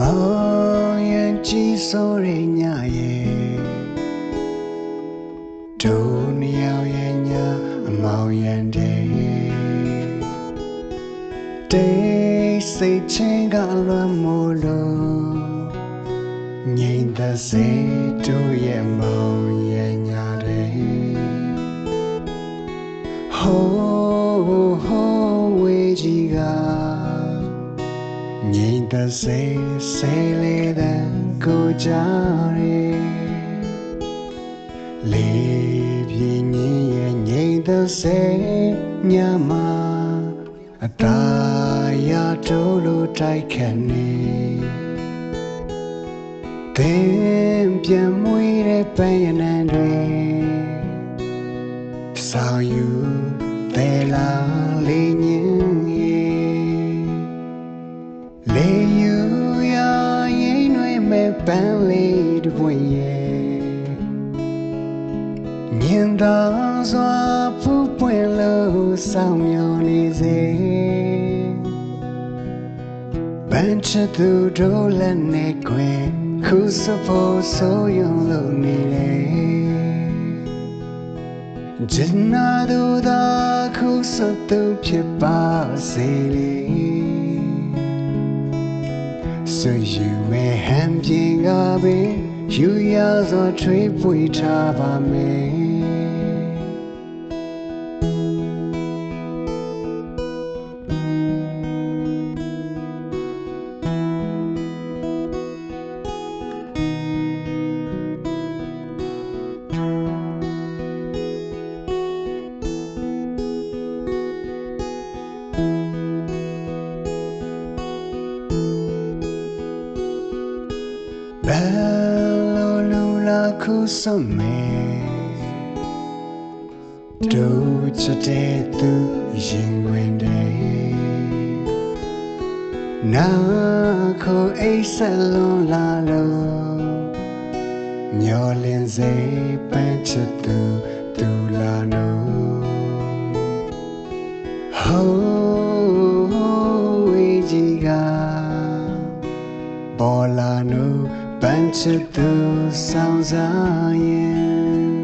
မောင်ရင်ကြည်ဆိုရညရဲ့ဒုနီယောက်ရဲ့ညအမောင်ရင်တဲ့တေးစိတ်ချင်းကလွမ်းမို့လို့ငိမ့်သက်စေတို့ရဲ့မောင်ရဲ့ညတဲ့ဟိုး ငိမ့်သက်စေဆေးလေးတဲ့ကိုကြရဲလေးပြင်းရဲ့ငိမ့်သက်စေညမအတားရတို့လိုတိုက်ခတ်နေသင်ပြန်မွေးတဲ့ပန်းရ မြင်သာစွာဖူးပွင့်လို့ဆောင်မျောနေစေပန်းချသူတို့လည်းနေခွင်ခုစဖို့ဆိုရုံလို့နေတယ်ဂျင်နာတို့သာခုစသူဖြစ်ပါစေလေဆွေယူမဲ့ဟန်ပြေကပဲ ယူရစွာထွေးပွေထားပါမယ် ဘယ်လိုလူလာခုစမဲတို့ချတဲ့သူရင်ဝင်တယ်နာခုအိတ်ဆက်လွန်လာလို့မျောလင်းစေ ပန်းချသူသူလာနို့ဟိုးဝေးကြီးကပေါ်လာနုပန်းချစ်သူဆောင်စားရင်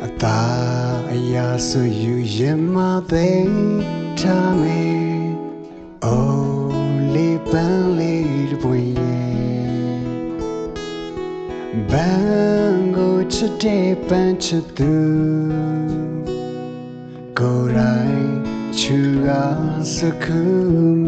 အသာအရာဆိုယူရင်မသိထားမယ်အိုးလေးပန်းလေးတစ်ပွင့်ရဲ့ဘန်းကိုချစ်တဲ့ပန်းချစ်သူကိုယ်တိုင်ချူကစခုမေ